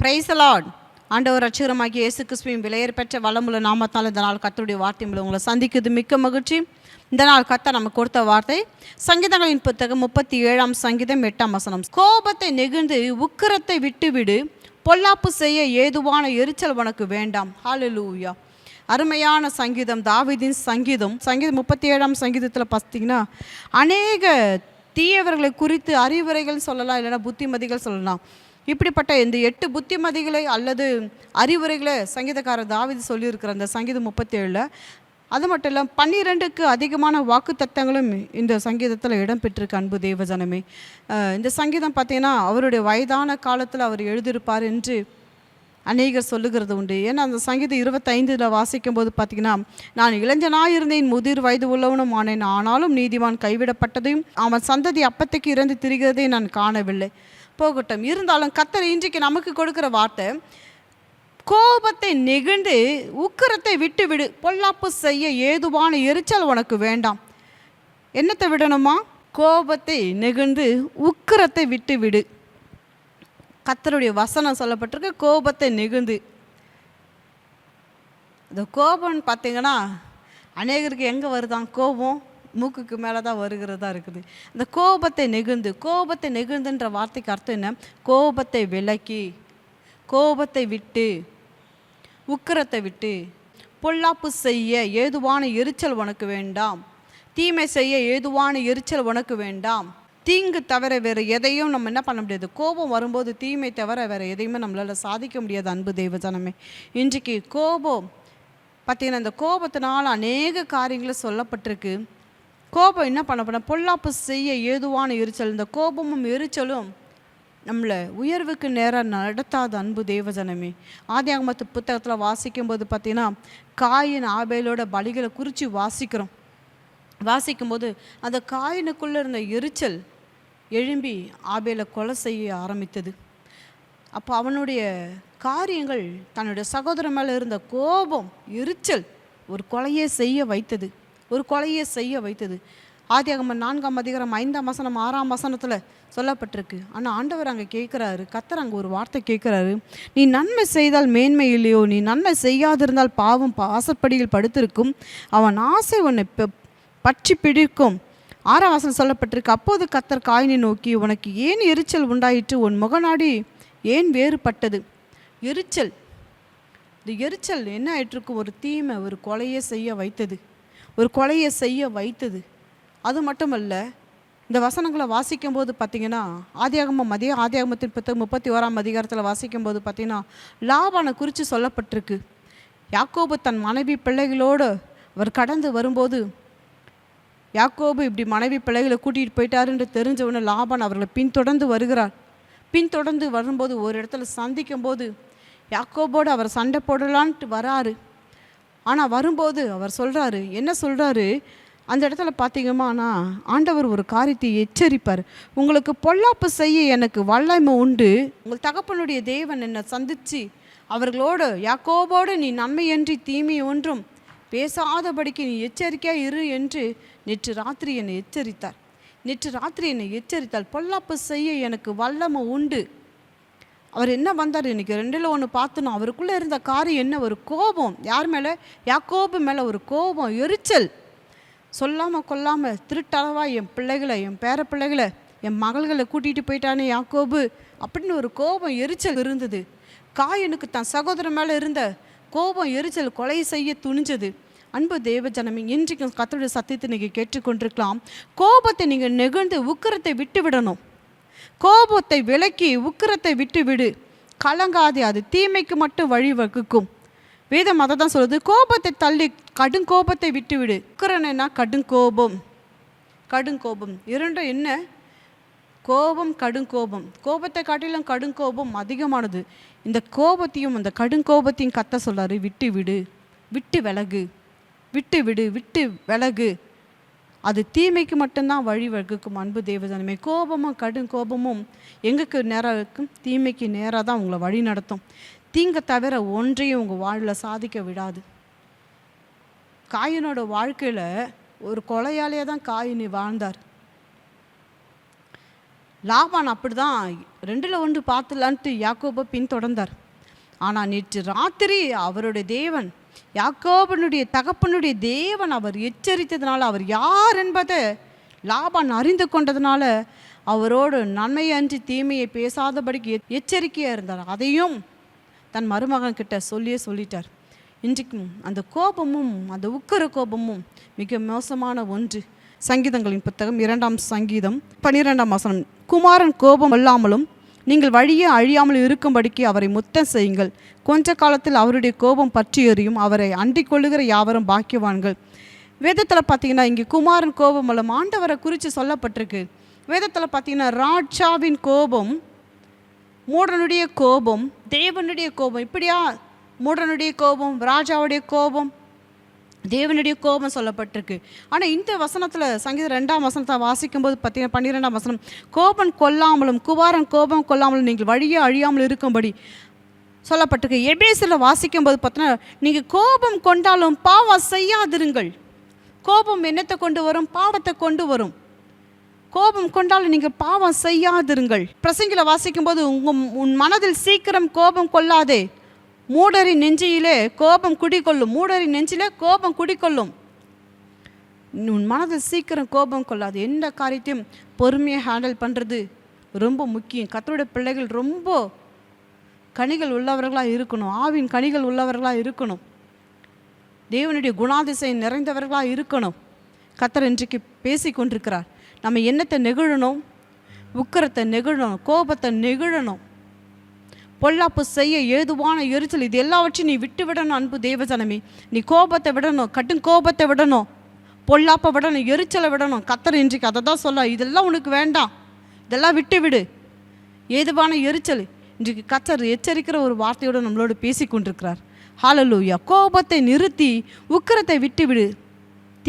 பிரைசலாட் ஆண்டவர் ரட்சகரமாகி இயேசு கிறிஸ்துவின் விலையேற பெற்ற வளமுள்ள நாமத்தால் இந்த நாள் கத்தருடைய வார்த்தை மூலம் உங்களை சந்திக்குது மிக்க மகிழ்ச்சி. இந்த நாள் கத்த நமக்கு கொடுத்த வார்த்தை சங்கீதங்களின் புத்தகம் முப்பத்தி ஏழாம் சங்கீதம் எட்டாம் வசனம். கோபத்தை நெகிழ்ந்து உக்கிரத்தை விட்டுவிடு பொல்லாப்பு செய்ய ஏதுவான எரிச்சல் உனக்கு வேண்டாம். ஹalleluya அருமையான சங்கீதம் தாவிதின் சங்கீதம். சங்கீதம் முப்பத்தி ஏழாம் சங்கீதத்தில் பார்த்தீங்கன்னா அநேக தீயவர்களை குறித்து அறிவுரைகள் சொல்லலாம் இல்லைன்னா புத்திமதிகள் சொல்லலாம். இப்படிப்பட்ட இந்த எட்டு புத்திமதிகளை அல்லது அறிவுரைகளை சங்கீதக்காரர் தாவீது சொல்லியிருக்கிற அந்த சங்கீதம் முப்பத்தேழில் அது மட்டும் இல்லை பன்னிரெண்டுக்கு அதிகமான வாக்கு தத்தங்களும் இந்த சங்கீதத்தில் இடம்பெற்றிருக்கு அன்பு தேவஜனமே. இந்த சங்கீதம் பார்த்தீங்கன்னா அவருடைய வயதான காலத்தில் அவர் எழுதியிருப்பார் என்று அநேகர் சொல்லுகிறது உண்டு. ஏன்னா அந்த சங்கீதம் இருபத்தைந்தில் வாசிக்கும் போது பார்த்தீங்கன்னா நான் இளைஞனாக இருந்தேன் முதிர் வயது உள்ளவனும் ஆனேன். ஆனாலும் நீதிவான் கைவிடப்பட்டதையும் அவன் சந்ததி அப்பத்துக்கு இறந்து திரிகிறதை நான் காணவில்லை. போகட்டும். இருந்தாலும் கத்தர் இன்றைக்கு நமக்கு கொடுக்குற வார்த்தை கோபத்தை நெகிழ்ந்து உக்கிரத்தை விட்டு விடு பொல்லாப்பு செய்ய ஏதுவான எரிச்சல் உனக்கு வேண்டாம். என்னத்தை விடணுமா? கோபத்தை நெகிழ்ந்து உக்கிரத்தை விட்டு விடு கத்தருடைய வசனம் சொல்லப்பட்டிருக்கு கோபத்தை நெகிழ்ந்து. இந்த கோபம்னு பார்த்தீங்கன்னா அநேகருக்கு எங்கே வருதான் கோபம்? மூக்குக்கு மேலே தான் வருகிறதா இருக்குது. இந்த கோபத்தை நெகிழ்ந்து கோபத்தை நெகிழ்ந்துன்ற வார்த்தைக்கு அர்த்தம் என்ன? கோபத்தை விலக்கி கோபத்தை விட்டு உக்கிரத்தை விட்டு பொல்லாப்பு செய்ய ஏதுவான எரிச்சல் உனக்கு வேண்டாம். தீமை செய்ய ஏதுவான எரிச்சல் உனக்கு வேண்டாம். தீங்கு தவிர வேறு எதையும் நம்ம என்ன பண்ண முடியாது. கோபம் வரும்போது தீமை தவிர வேறு எதையுமே நம்மளால் சாதிக்க முடியாது அன்பு தெய்வஜனமே. இன்றைக்கு கோபம் பார்த்தீங்கன்னா இந்த கோபத்தினால் அநேக காரியங்களும் சொல்லப்பட்டிருக்கு. கோபம் என்ன பண்ண பண்ண பொல்லாப்பு செய்ய ஏதுவான எரிச்சல். இந்த கோபமும் எரிச்சலும் நம்மளை உயர்வுக்கு நேராக நடத்தாத அன்பு தேவஜனமே. ஆதியாகமத்து புத்தகத்தில் வாசிக்கும்போது பார்த்தீங்கன்னா காயின் ஆபேலோட பலிகளை குறித்து வாசிக்கிறோம். வாசிக்கும்போது அந்த காயினுக்குள்ளே இருந்த எரிச்சல் எழும்பி ஆபேலை கொலை செய்ய ஆரம்பித்தது. அப்போ அவனுடைய காரியங்கள் தன்னுடைய சகோதரன் மேலே இருந்த கோபம் எரிச்சல் ஒரு கொலையை செய்ய வைத்தது. ஒரு கொலையை செய்ய வைத்தது. ஆதியாகமம் நான்காம் அதிகாரம் ஐந்தாம் வசனம் ஆறாம் வசனத்தில் சொல்லப்பட்டிருக்கு. ஆனால் ஆண்டவர் அங்கே கேட்குறாரு கத்தர் அங்கே ஒரு வார்த்தை கேட்குறாரு. நீ நன்மை செய்தால் மேன்மை இல்லையோ? நீ நன்மை செய்யாதிருந்தால் பாவம் பாசப்படியில் படுத்திருக்கும். அவன் ஆசை உன்னை பற்றி பிடிக்கும். ஆறாம் வசனம் சொல்லப்பட்டிருக்கு அப்போது கத்தர் காயினை நோக்கி உனக்கு ஏன் எரிச்சல் உண்டாயிற்று? உன் முகநாடி ஏன் வேறுபட்டது? எரிச்சல். இந்த எரிச்சல் என்ன ஆயிட்டிருக்கு ஒரு தீமை ஒரு கொலையே செய்ய வைத்தது. ஒரு கொலையை செய்ய வைத்தது. அது மட்டுமல்ல இந்த வசனங்களை வாசிக்கும்போது பார்த்தீங்கன்னா ஆதியாகமம் மதிய ஆதியாகமத்தின் புத்தகம் முப்பத்தி ஓராம் அதிகாரத்தில் வாசிக்கும்போது பார்த்தீங்கன்னா லாபானை குறித்து சொல்லப்பட்டிருக்கு. யாக்கோபு தன் மனைவி பிள்ளைகளோடு அவர் கடந்து வரும்போது யாக்கோபு இப்படி மனைவி பிள்ளைகளை கூட்டிகிட்டு போயிட்டாருன்னு தெரிஞ்சவொடனே லாபான் அவர்களை பின்தொடர்ந்து வருகிறார். பின்தொடர்ந்து வரும்போது ஒரு இடத்துல சந்திக்கும் போது யாக்கோபோடு அவர் சண்டை போடலான்ட்டு வராரு. ஆனால் வரும்போது அவர் சொல்கிறாரு என்ன சொல்கிறாரு அந்த இடத்துல பார்த்தீங்கம்மாண்ணா ஆண்டவர் ஒரு காரியத்தை எச்சரிப்பார். உங்களுக்கு பொல்லாப்பு செய்ய எனக்கு வல்லமை உண்டு. உங்கள் தகப்பனுடைய தேவன் என்னை சந்தித்து அவர்களோடு யாக்கோபோடு நீ நன்மையன்றி தீமை ஒன்றும் பேசாதபடிக்கு நீ எச்சரிக்கையாக இரு என்று நேற்று ராத்திரி என்னை எச்சரித்தார். நேற்று ராத்திரி என்னை எச்சரித்தால் பொல்லாப்பு செய்ய எனக்கு வல்லமை உண்டு. அவர் என்ன வந்தார்? இன்னைக்கு ரெண்டில் ஒன்று பார்த்தணும் அவருக்குள்ளே இருந்த காரியம் என்ன? ஒரு கோபம். யார் மேலே? யாக்கோபு மேலே ஒரு கோபம் எரிச்சல். சொல்லாமல் கொல்லாமல் திருட்டளவா என் பிள்ளைகளை என் பேர பிள்ளைகளை என் மகள்களை கூட்டிகிட்டு போயிட்டானே யாக்கோபு அப்படின்னு ஒரு கோபம் எரிச்சல் இருந்தது. காயனுக்கு தன் சகோதரன் மேலே இருந்த கோபம் எரிச்சல் கொலை செய்ய துணிஞ்சது. அன்பு தேவ ஜனமே இன்றைக்கும் கத்தருடைய சத்தியத்தை நீங்கள் கேட்டுக்கொண்டிருக்கலாம். கோபத்தை நீங்கள் நெகிழ்ந்து உக்கிரத்தை விட்டு விடணும் கோபத்தை விலக்கி உக்கிரத்தை விட்டு விடு கலங்காதே அது தீமைக்கு மட்டும் வழிவகுக்கும் வேதம் அதை தான் சொல்லுது கோபத்தை தள்ளி கடும் கோபத்தை விட்டு விடு உக்கிரனா கடுங்கோபம் கடுங்கோபம் இரண்டும் என்ன? கோபம் கடுங்கோபம் கோபத்தை காட்டிலும் கடுங்கோபம் அதிகமானது. இந்த கோபத்தையும் அந்த கடுங்கோபத்தையும் கத்த சொல்லாரு விட்டு விடு விட்டு விலகு. விட்டு விடு விட்டு விலகு. அது தீமைக்கு மட்டும்தான் வழி வகுக்கும் அன்பு தேவதனமே கோபமும் கடும் கோபமும் எங்களுக்கு நேராக இருக்கும்? தீமைக்கு நேராக தான் உங்களை வழி நடத்தும். தீங்கை தவிர ஒன்றையும் உங்கள் வாழ்வில் சாதிக்க விடாது. காயினோட வாழ்க்கையில் ஒரு கொலையாலேயே தான் காயினி வாழ்ந்தார். லாபான் அப்படிதான் ரெண்டில் ஒன்று பார்த்துலான்ட்டு யாக்கோபை பின்தொடர்ந்தார். ஆனால் நேற்று ராத்திரி அவருடைய தேவன் யாக்கோபனுடைய தகப்பனுடைய தேவன் அவர் எச்சரித்ததுனால அவர் யார் என்பதை லாபான் அறிந்து கொண்டதுனால அவரோடு நன்மையன்றி தீமையை பேசாதபடிக்கு எச்சரிக்கையாக இருந்தார். அதையும் தன் மருமகன் கிட்ட சொல்லியே சொல்லிட்டார். இன்றைக்கும் அந்த கோபமும் அந்த உக்கர கோபமும் மிக மோசமான ஒன்று. சங்கீதங்களின் புத்தகம் இரண்டாம் சங்கீதம் பன்னிரெண்டாம் வசனம். குமாரன் கோபம் இல்லாமலும் நீங்கள் வழியே அழியாமல் இருக்கும்படிக்கு அவரை முத்தம் செய்யுங்கள். கொஞ்ச காலத்தில் அவருடைய கோபம் பற்றி எறியும். அவரை அண்டிக் கொள்ளுகிற யாவரும் பாக்கியவான்கள். வேதத்தில் பார்த்தீங்கன்னா இங்கே குமாரன் கோபம் மூலம் ஆண்டவரை குறித்து சொல்லப்பட்டிருக்கு. வேதத்தில் பார்த்தீங்கன்னா ராஜாவின் கோபம் மூடனுடைய கோபம் தேவனுடைய கோபம் இப்படியா? மூடனுடைய கோபம் ராஜாவுடைய கோபம் தேவனுடைய கோபம் சொல்லப்பட்டிருக்கு. ஆனால் இந்த வசனத்தில் சங்கீதம் ரெண்டாம் வசனத்தை வாசிக்கும்போது பார்த்தீங்கன்னா பன்னிரெண்டாம் வசனம் கோபம் கொல்லாமலும் குவாரன் கோபம் கொல்லாமலும் நீங்கள் வழியே அழியாமல் இருக்கும்படி சொல்லப்பட்டிருக்கு. எபேசில் வாசிக்கும்போது பார்த்தீங்கன்னா நீங்கள் கோபம் கொண்டாலும் பாவம் செய்யாதிருங்கள். கோபம் என்னத்தை கொண்டு வரும்? பாவத்தை கொண்டு வரும். கோபம் கொண்டாலும் நீங்கள் பாவம் செய்யாதிருங்கள். பிரசங்கில வாசிக்கும்போது உங்க உன் மனதில் சீக்கிரம் கோபம் கொள்ளாதே. மூடரின் நெஞ்சியிலே கோபம் குடிக்கொள்ளும் மூடரின் நெஞ்சிலே கோபம் குடிக்கொள்ளும் உன் மனதில் சீக்கிரம் கோபம் கொள்ளாது. எந்த காரியத்தையும் பொறுமையாக ஹேண்டில் பண்ணுறது ரொம்ப முக்கியம். கத்தருடைய பிள்ளைகள் ரொம்ப கனிகள் உள்ளவர்களாக இருக்கணும். ஆவின் கனிகள் உள்ளவர்களாக இருக்கணும். தேவனுடைய குணாதிசயம் நிறைந்தவர்களாக இருக்கணும். கத்தர் இன்றைக்கு பேசி கொண்டிருக்கிறார். நம்ம எண்ணத்தை நெகிழணும் உக்கரத்தை நெகிழணும் கோபத்தை நெகிழணும். பொல்லாப்பு செய்ய ஏதுவான எரிச்சல் இது எல்லாவற்றையும் நீ விட்டு விடணும் அன்பு தேவஜனமே. நீ கோபத்தை விடணும் கட்டும் கோபத்தை விடணும் பொல்லாப்பை விடணும் எரிச்சலை விடணும். கத்தர் இன்றைக்கு அதை தான் சொல்ல இதெல்லாம் உனக்கு வேண்டாம். இதெல்லாம் விட்டு விடு ஏதுவான எரிச்சல். இன்றைக்கு கத்தர் எச்சரிக்கிற ஒரு வார்த்தையோடு நம்மளோடு பேசி கொண்டிருக்கிறார் ஹாலலூயா கோபத்தை நிறுத்தி உக்கிரத்தை விட்டு விடு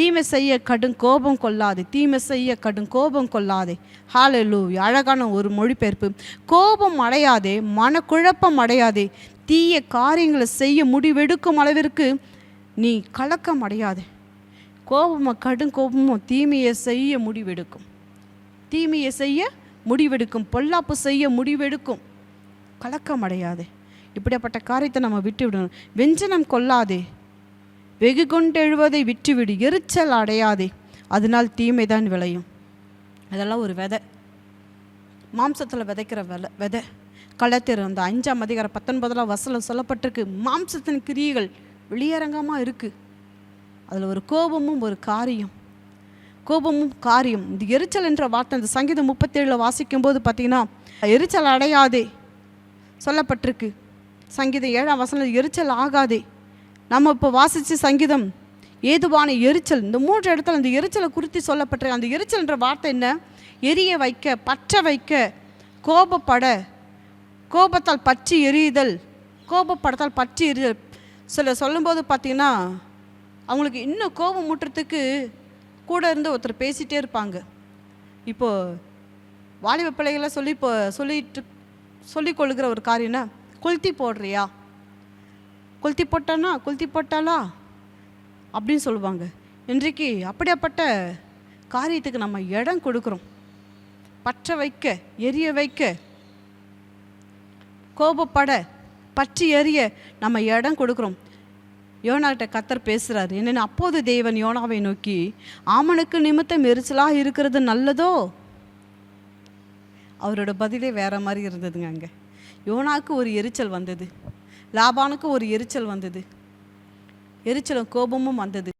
தீமை செய்ய கடும் கோபம் கொள்ளாதே தீமை செய்ய கடும் கோபம் கொள்ளாதே. ஹாலலூ அழகான ஒரு மொழிபெயர்ப்பு. கோபம் அடையாதே மனக்குழப்பம் அடையாதே தீய காரியங்களை செய்ய முடிவெடுக்கும் அளவிற்கு நீ கலக்கம் அடையாதே. கோபமோ கடும் கோபமும் தீமையை செய்ய முடிவெடுக்கும். தீமையை செய்ய முடிவெடுக்கும் பொல்லாப்பு செய்ய முடிவெடுக்கும். கலக்கம் அடையாதே. இப்படிப்பட்ட காரியத்தை நம்ம விட்டு விடணும் வெஞ்சனம் கொள்ளாதே. வெகு கொண்டெழுவதை விட்டுவிடு எரிச்சல் அடையாதே. அதனால் தீமை தான் விளையும். அதெல்லாம் ஒரு விதை. மாம்சத்தில் விதைக்கிற விலை விதை. களத்திரு அந்த அஞ்சாம் அதிகாரம் பத்தொன்பதில் வசனம் சொல்லப்பட்டிருக்கு. மாம்சத்தின் கிரியைகள் வெளியரங்கமாக இருக்குது அதில் ஒரு கோபமும் ஒரு காரியம். கோபமும் காரியம். இந்த எரிச்சல் என்ற வார்த்தை இந்த சங்கீதம் முப்பத்தேழில் வாசிக்கும்போது பார்த்திங்கன்னா எரிச்சல் அடையாதே சொல்லப்பட்டிருக்கு. சங்கீதம் ஏழாம் வசனம் எரிச்சல் ஆகாதே. நம்ம இப்போ வாசித்த சங்கீதம் ஏதுவான எரிச்சல் இந்த மூன்று இடத்துல அந்த எரிச்சலை குறித்து சொல்லப்பட்ட அந்த எரிச்சல்ன்ற வார்த்தை என்ன? எரிய வைக்க பற்ற வைக்க கோபப்பட கோபத்தால் பற்றி எரியுதல் கோபப்படத்தால் பற்றி எரிதல். சில சொல்லும்போது பார்த்தீங்கன்னா அவங்களுக்கு இன்னும் கோபம் மூட்டுறதுக்கு கூட இருந்து ஒருத்தர் பேசிகிட்டே இருப்பாங்க. இப்போது வாலிப பிள்ளைகளை சொல்லி இப்போ சொல்லிட்டு சொல்லிக் கொள்ளுகிற ஒரு காரியம்னா கொளுத்தி போடுறியா? கொளுத்தி போட்டானா கொளுத்தி போட்டாளா அப்படின்னு சொல்லுவாங்க. இன்றைக்கு அப்படியாப்பட்ட காரியத்துக்கு நம்ம இடம் கொடுக்குறோம். பற்ற வைக்க எரிய வைக்க கோபப்பட பற்றி எரிய நம்ம இடம் கொடுக்குறோம். யோனாகிட்ட கத்தர் பேசுகிறார் என்னென்ன அப்போது தேவன் யோனாவை நோக்கி ஆமனுக்கு நிமித்தம் எரிச்சலாக இருக்கிறது நல்லதோ? அவரோட பதிலே வேற மாதிரி இருந்ததுங்க அங்கே. யோனாக்கு ஒரு எரிச்சல் வந்தது. லாபானுக்கு ஒரு எரிச்சல் வந்தது. எரிச்சலும் கோபமும் வந்தது.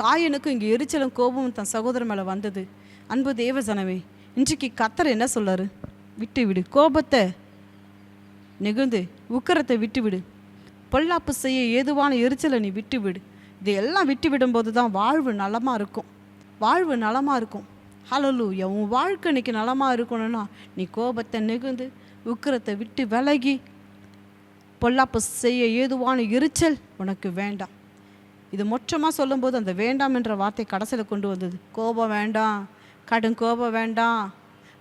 காயனுக்கும் இங்கே எரிச்சலும் கோபமும் தன் சகோதரன் மேலே வந்தது. அன்பு தேவஜனமே இன்றைக்கு கத்தர் என்ன சொல்லார் விட்டு விடு கோபத்தை நெகுந்து உக்கரத்தை விட்டு விடு பொல்லாப்பு செய்ய ஏதுவான எரிச்சலை நீ விட்டு விடு இதையெல்லாம் விட்டு விடும்போது தான் வாழ்வு நலமாக இருக்கும். வாழ்வு நலமாக இருக்கும். ஹலலூயா உன் வாழ்க்கை இன்னைக்கு நலமாக இருக்கணும்னா நீ கோபத்தை நெகுந்து உக்கரத்தை விட்டு விலகி பொல்லாப்பு செய்ய ஏதுவான எரிச்சல் உனக்கு வேண்டாம். இது மொற்றமாக சொல்லும்போது அந்த வேண்டாம் என்ற வார்த்தை கடைசியில் கொண்டு வந்தது. கோபம் வேண்டாம் கடும் கோபம் வேண்டாம்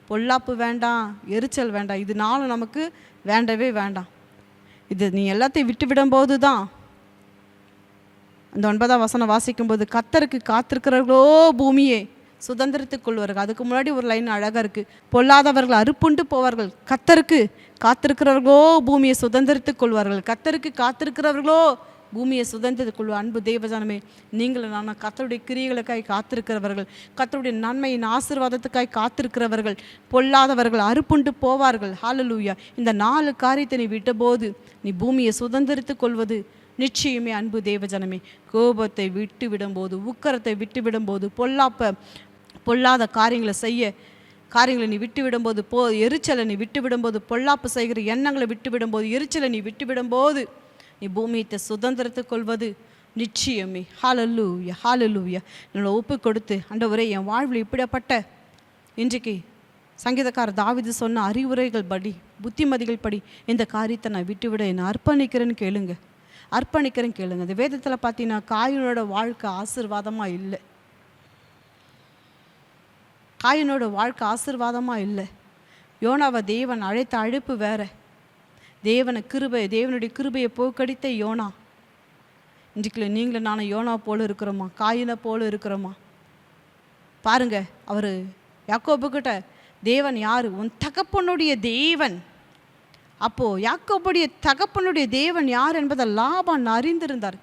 பொல்லாப்பு வேண்டாம் எரிச்சல் வேண்டாம். இது நாளும் நமக்கு வேண்டவே வேண்டாம். இது நீ எல்லாத்தையும் விட்டு விடும்போது தான் அந்த ஒன்பதாம் வசனம் வாசிக்கும்போது கத்தருக்கு காத்திருக்கிறார்களோ பூமியே சுதந்திரத்துக்குள் கொள்வார்கள். அதுக்கு முன்னாடி ஒரு லைன் அழகாக இருக்குது பொல்லாதவர்கள் அறுப்புண்டு போவார்கள். கத்தருக்கு காத்திருக்கிறவர்களோ பூமியை சுதந்திரத்துக் கொள்வார்கள். கத்தருக்கு காத்திருக்கிறவர்களோ பூமியை சுதந்திரத்துக்குள் அன்பு தேவஜனமே நீங்களும் நான் கத்தருடைய கிரியைகளுக்காய் காத்திருக்கிறவர்கள் கத்தருடைய நன்மையின் ஆசீர்வாதத்துக்காய் காத்திருக்கிறவர்கள் பொல்லாதவர்கள் அறுப்புண்டு போவார்கள். ஹாலலூயா இந்த நாலு காரியத்தை நீ விட்டபோது நீ பூமியை சுதந்திரித்துக் கொள்வது நிச்சயமே அன்பு தேவஜனமே. கோபத்தை விட்டு விடும்போது உக்கரத்தை விட்டு விடும்போது பொல்லாப்ப பொல்லாத காரியங்களை செய்ய காரியங்களை நீ விட்டு விடும்போது போ எரிச்சலை நீ விட்டு விடும்போது பொல்லாப்பு செய்கிற எண்ணங்களை விட்டு விடும்போது எரிச்சலை நீ விட்டு விடும்போது நீ பூமியத்தை சுதந்திரத்தை கொள்வது நிச்சயமே. ஹாலல்லூயா ஹாலல்லூயா என்னோட ஒப்பு கொடுத்து அண்டவரே என் வாழ்வில் இப்படிப்பட்ட இன்றைக்கு சங்கீதக்காரர் தாவிது சொன்ன அறிவுரைகள் படி புத்திமதிகள் படி இந்த காரியத்தை நான் விட்டுவிட என்னை அர்ப்பணிக்கிறேன்னு கேளுங்க. அர்ப்பணிக்கிறேன்னு கேளுங்க. இந்த வேதத்தில் பார்த்தீங்கன்னா காயினோட வாழ்க்கை ஆசீர்வாதமாக இல்லை. காயினோட வாழ்க்கை ஆசீர்வாதமாக இல்லை. யோனாவை தேவன் அழைத்த அழைப்பு வேற. தேவனை கிருபை தேவனுடைய கிருபையை போக்கடித்த யோனா. இன்றைக்குள்ள நீங்களும் நானும் யோனா போல் இருக்கிறோமா? காயினை போல இருக்கிறோமா? பாருங்க அவர் யாக்கோபுக்கிட்ட தேவன் யார்? உன் தகப்பனுடைய தேவன். அப்போது யாக்கோபுடைய தகப்பனுடைய தேவன் யார் என்பதை லாபான் அறிந்திருந்தார்.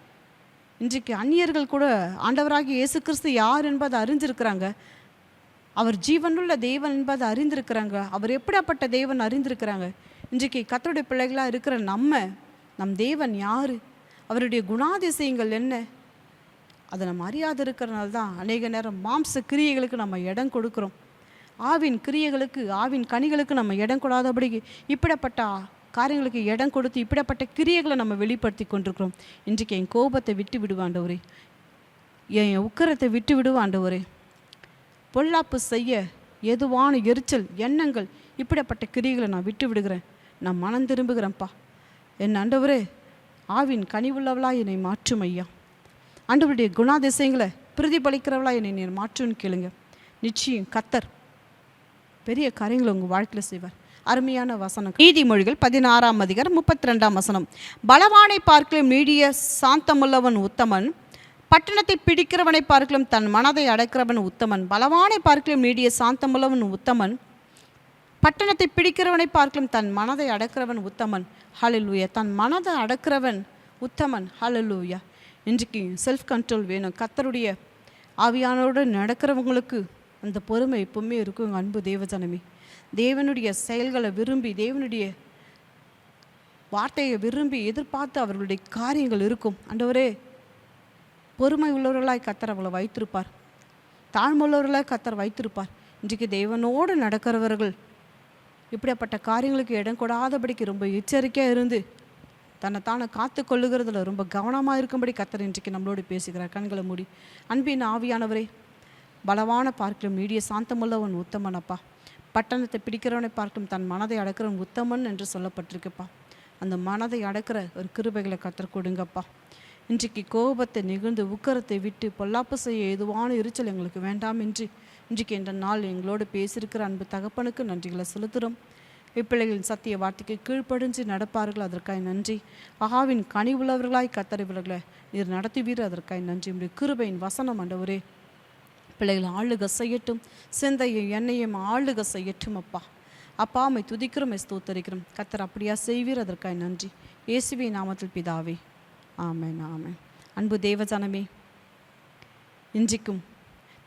இன்றைக்கு அந்நியர்கள் கூட ஆண்டவராகிய இயேசு கிறிஸ்து யார் என்பதை அறிஞ்சிருக்கிறாங்க. அவர் ஜீவனுள்ள தேவன் என்பதை அறிந்திருக்கிறாங்க. அவர் எப்படிப்பட்ட தேவன் அறிந்திருக்கிறாங்க? இன்றைக்கு கத்தோடைய பிள்ளைகளாக இருக்கிற நம்ம நம் தேவன் யார்? அவருடைய குணாதிசயங்கள் என்ன? அதை நம்ம அறியாது இருக்கிறனால தான் அநேக நேரம் மாம்ச கிரியைகளுக்கு நம்ம இடம் கொடுக்குறோம். ஆவின் கிரியைகளுக்கு ஆவின் கனிகளுக்கு நம்ம இடம் கொடாதபடி இப்படிப்பட்ட காரியங்களுக்கு இடம் கொடுத்து இப்படிப்பட்ட கிரியைகளை நம்ம வெளிப்படுத்தி கொண்டிருக்கிறோம். இன்றைக்கு என் கோபத்தை விட்டு விடுவாண்டவரே என் உக்கரத்தை விட்டு விடுவாண்டவரே பொல்லாப்பு செய்ய எதுவான எரிச்சல் எண்ணங்கள் இப்படிப்பட்ட கிரிகளை நான் விட்டு விடுகிறேன் நான் மனம் திரும்புகிறேன்ப்பா. என் ஆண்டவரே ஆவின் கனிவுள்ளவளா என்னை மாற்றும் ஐயா. ஆண்டவருடைய குணாதிசயங்களை பிரதிபலிக்கிறவளா என்னை நீர் மாற்றுன்னு கேளுங்க. நிச்சயம் கத்தர் பெரிய காரியங்களை உங்கள் வாழ்க்கையில் செய்வார். அருமையான வசனம். நீதிமொழிகள் பதினாறாம் அதிகாரம் முப்பத்தி ரெண்டாம் வசனம். பலவானை பார்க்கலும் நீடிய சாந்தமுள்ளவன் உத்தமன். பட்டணத்தை பிடிக்கிறவனை பார்க்கலும் தன் மனதை அடக்கிறவன் உத்தமன். பலவானை பார்க்கலும் நீடிய சாந்தமுள்ளவன் உத்தமன். பட்டணத்தை பிடிக்கிறவனை பார்க்கலும் தன் மனதை அடக்கிறவன் உத்தமன். ஹலலூயா தன் மனதை அடக்கிறவன் உத்தமன். ஹலலூயா இன்றைக்கு செல்ஃப் கண்ட்ரோல் வேணும். கத்தருடைய ஆவியானோடு நடக்கிறவங்களுக்கு அந்த பொறுமை எப்பவுமே இருக்கும் எங்கள் அன்பு தேவஜனமே. தேவனுடைய செயல்களை விரும்பி தேவனுடைய வார்த்தையை விரும்பி எதிர்பார்த்து அவர்களுடைய காரியங்கள் இருக்கும். அண்டவரே பொறுமை உள்ளவர்களாய் கத்தர் அவளை வைத்திருப்பார். தாழ்மையுள்ளவர்களாய் கத்தர் வைத்திருப்பார். இன்றைக்கு தேவனோடு நடக்கிறவர்கள் இப்படிப்பட்ட காரியங்களுக்கு இடம் கொடாதபடிக்கு ரொம்ப எச்சரிக்கையாக இருந்து தன்னைத்தானே காத்து கொள்ளுகிறதுல ரொம்ப கவனமாக இருக்கும்படி கத்தர் இன்றைக்கு நம்மளோடு பேசுகிறார். கண்களை மூடி. அன்பின் ஆவியானவரே பலவான பார்க்கலும் மீடிய சாந்தமுள்ளவன் உத்தமன் அப்பா. பட்டணத்தை பிடிக்கிறவனை பார்க்கும் தன் மனதை அடக்கிறவன் உத்தமன் என்று சொல்லப்பட்டிருக்குப்பா. அந்த மனதை அடக்கிற ஒரு கிருபைகளை கத்தர் கொடுங்கப்பா. இன்றைக்கு கோபத்தை நிகழ்ந்து உக்கரத்தை விட்டு பொல்லாப்பு செய்ய எதுவான எரிச்சல் எங்களுக்கு வேண்டாம் என்று இன்றைக்கு இந்த நாள் எங்களோடு பேசியிருக்கிற அன்பு தகப்பனுக்கு நன்றிகளை செலுத்துகிறோம். இப்பிள்ளைகளின் சத்திய வார்த்தைக்கு கீழ்ப்படிஞ்சு நடப்பார்கள் அதற்காய் நன்றி. அகாவின் கனி உள்ளவர்களாய் கத்தறிவர்களை நீர் நடத்துவீர் அதற்காய் நன்றி. உடைய கிருபையின் வசனம் ஆண்டவரே. பிள்ளைகள் ஆளுக செய்யட்டும். சிந்தையும் எண்ணெயும் ஆளுக செய்யட்டும் அப்பா. அப்பா அம்மை துதிக்கிறோம் ஸ்தோத்தரிக்கிறோம். கத்தர் அப்படியா செய்வீர் அதற்காய் நன்றி. இயேசுவி நாமத்தில் பிதாவே. ஆமேன் ஆமென். அன்பு தேவஜானமே இன்றைக்கும்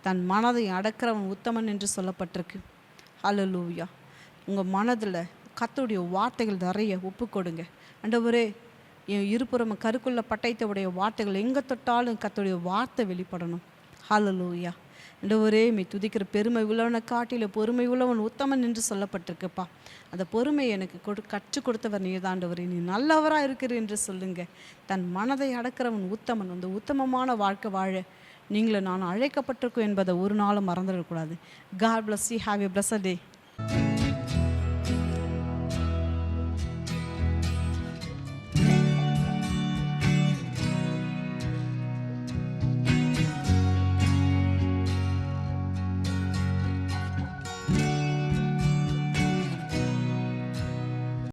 தன் மனதை அடக்கிறவன் உத்தமன் என்று சொல்லப்பட்டிருக்கு. ஹalleluya உங்கள் மனதில் கத்துடைய வார்த்தைகள் நிறைய ஒப்பு கொடுங்க. அண்டவரே என் இருபுறம கருக்குள்ள பட்டயத்தோடைய வார்த்தைகள் எங்கே தொட்டாலும் கத்துடைய வார்த்தை வெளிப்படணும். ஹalleluya ஆண்டவரே மீ துதிக்கிற பெருமை உள்ளவனை காட்டில பொறுமை உள்ளவன் உத்தமன் என்று சொல்லப்பட்டிருக்குப்பா. அந்த பொறுமை எனக்கு கொடு கற்றுக் கொடுத்தவர் நீதாண்டவரே நீ நல்லவராக இருக்கிற என்று சொல்லுங்க. தன் மனதை அடக்கிறவன் உத்தமன். அந்த உத்தமமான வாழ்க்கை வாழ நீங்களும் நான் அழைக்கப்பட்டிருக்கோம் என்பதை ஒரு நாளும் மறந்துடக்கூடாது. God bless you. Have a blessed day